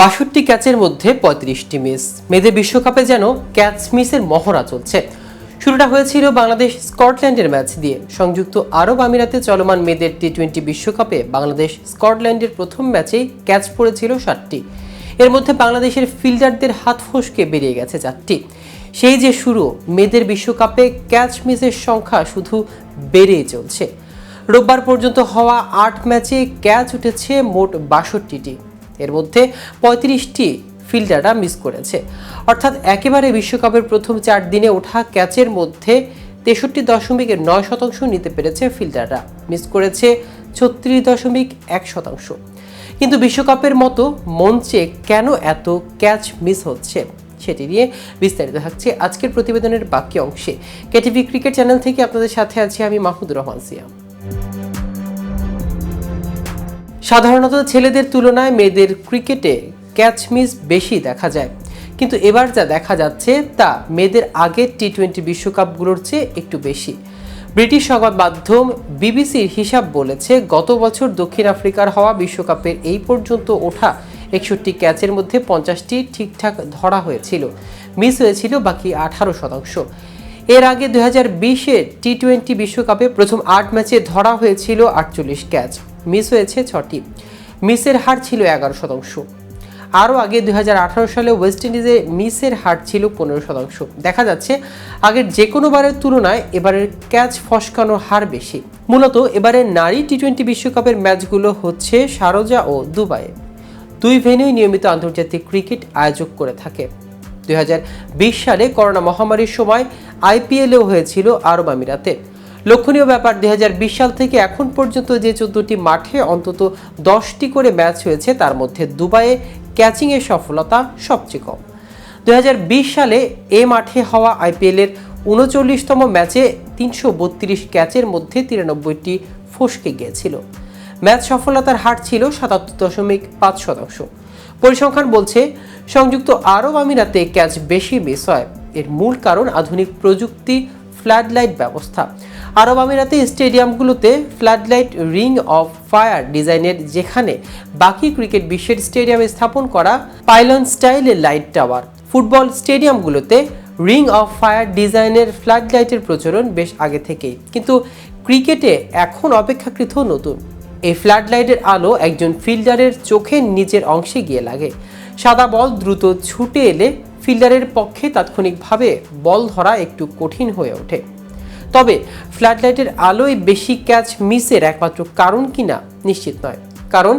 বাষট্টি ক্যাচের মধ্যে পঁয়ত্রিশটি মিস। মেয়েদের বিশ্বকাপে যেন ক্যাচ মিসের মহড়া চলছে। শুরুটা হয়েছিল বাংলাদেশ স্কটল্যান্ডের ম্যাচ দিয়ে। সংযুক্ত আরব আমিরাতে চলমান মেয়েদের টি টোয়েন্টি বিশ্বকাপে বাংলাদেশ স্কটল্যান্ডের প্রথম ম্যাচেই ক্যাচ পড়েছিল সাতটি। এর মধ্যে বাংলাদেশের ফিল্ডারদের হাত ফসকে বেরিয়ে গেছে চারটি। সেই যে শুরু, মেয়েদের বিশ্বকাপে ক্যাচ মিসের সংখ্যা শুধু বেড়েই চলছে। রোববার পর্যন্ত হওয়া আট ম্যাচে ক্যাচ উঠেছে মোট বাষট্টিটি। এর মধ্যে পঁয়ত্রিশটি ফিল্ডাররা মিস করেছে। অর্থাৎ একেবারে বিশ্বকাপের প্রথম চার দিনে ওঠা ক্যাচের মধ্যে তেষট্টি দশমিক নয় শতাংশ নিতে পেরেছে ফিল্ডাররা মিস করেছে ছত্রিশ দশমিক এক শতাংশ। কিন্তু বিশ্বকাপের মতো মঞ্চে কেন এত ক্যাচ মিস হচ্ছে, সেটি নিয়ে বিস্তারিত থাকছে আজকের প্রতিবেদনের বাকি অংশে। কেটিভি ক্রিকেট চ্যানেল থেকে আপনাদের সাথে আছি আমি মাহমুদুর রহমান সিয়া। সাধারণত ছেলেদের তুলনায় মেয়েদের ক্রিকেটে ক্যাচ মিস বেশি দেখা যায়। কিন্তু এবার যা দেখা যাচ্ছে তা মেয়েদের আগের টি টোয়েন্টি বিশ্বকাপগুলোর চেয়ে একটু বেশি। ব্রিটিশ সংবাদ মাধ্যম বিবিসির হিসাব বলেছে, গত বছর দক্ষিণ আফ্রিকার হওয়া বিশ্বকাপের এই পর্যন্ত ওঠা একষট্টি ক্যাচের মধ্যে পঞ্চাশটি ঠিকঠাক ধরা হয়েছিল। মিস হয়েছিল বাকি আঠারো শতাংশ। এর আগে দু হাজার বিশের টি টোয়েন্টি বিশ্বকাপে প্রথম আট ম্যাচে ধরা হয়েছিল আটচল্লিশ ক্যাচ মিস হয়েছে ছটি। মিসের হার ছিল এগারো শতাংশ। আরও আগে দুই হাজার আঠারো সালে ওয়েস্ট ইন্ডিজে মিসের হার ছিল পনেরো শতাংশ। দেখা যাচ্ছে, আগের যে কোনো বারের তুলনায় এবারের ক্যাচ ফসকানোর হার বেশি। মূলত এবারে নারী টি টোয়েন্টি বিশ্বকাপের ম্যাচগুলো হচ্ছে শারজা ও দুবাইয়ে। দুই ভেন্যুই নিয়মিত আন্তর্জাতিক ক্রিকেট আয়োজক করে থাকে। দুই হাজার বিশ সালে করোনা মহামারীর সময় আইপিএলেও হয়েছিল আরব আমিরাতে। লক্ষণীয় ব্যাপার দু হাজার বিশ সাল থেকে এখন পর্যন্ত যে চোদ্দটি মাঠে অন্তত দশটি করে ম্যাচ হয়েছে, তার মধ্যে দুবাইয়ে ক্যাচিংয়ের সফলতা সবচেয়ে কম। দু হাজার বিশ সালে এ মাঠে হওয়া আইপিএলের উনচল্লিশতম ম্যাচে তিনশো বত্রিশ ক্যাচের মধ্যে তিরানব্বইটি ফসকে গিয়েছিল। ম্যাচ সফলতার হার ছিল সাতাত্তর দশমিক পাঁচ শতাংশ। পরিসংখ্যান বলছে, সংযুক্ত আরব আমিরাতে ক্যাচ বেশি মিস হয়। এর মূল কারণ আধুনিক প্রযুক্তি ফ্লাডলাইট ব্যবস্থা। আরব আমিরাতে স্টেডিয়ামগুলোতে ফ্লাডলাইট রিং অফ ফায়ার ডিজাইনের যেখানে বাকি ক্রিকেট বিশ্বের স্টেডিয়ামে স্থাপন করা পাইলন স্টাইলের লাইট টাওয়ার ফুটবল স্টেডিয়ামগুলোতে রিং অফ ফায়ার ডিজাইনের ফ্লাডলাইটের প্রচলন বেশ আগে থেকেই। কিন্তু ক্রিকেটে এখন অপেক্ষাকৃত নতুন। এই ফ্লাডলাইটের আলো একজন ফিল্ডারের চোখের নিচের অংশে গিয়ে লাগে। সাদা বল দ্রুত ছুটে এলে ফিল্ডারের পক্ষে তাৎক্ষণিকভাবে বল ধরা একটু কঠিন হয়ে ওঠে। তবে ফ্ল্যাডলাইটের আলোয় বেশি ক্যাচ মিসের একমাত্র কারণ কিনা নিশ্চিত নয়। কারণ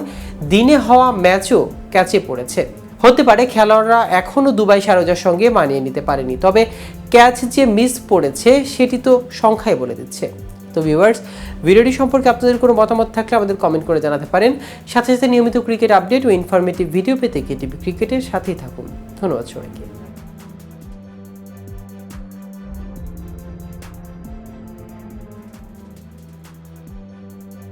দিনে হওয়া ম্যাচও ক্যাচে পড়েছে। হতে পারে খেলোয়াড়রা এখনও দুবাই সারোজার সঙ্গে মানিয়ে নিতে পারেনি, তবে ক্যাচ যে মিস পড়েছে সেটি তো সংখ্যায় বলে দিচ্ছে। তো ভিউয়ার্স, ভিডিওটি সম্পর্কে আপনাদের কোনো মতামত থাকলে আমাদের কমেন্ট করে জানাতে পারেন। সাথে সাথে নিয়মিত ক্রিকেট আপডেট ও ইনফরমেটিভ ভিডিও পেতে কেটিভি ক্রিকেটের সাথেই থাকুন। ধন্যবাদ সবাইকে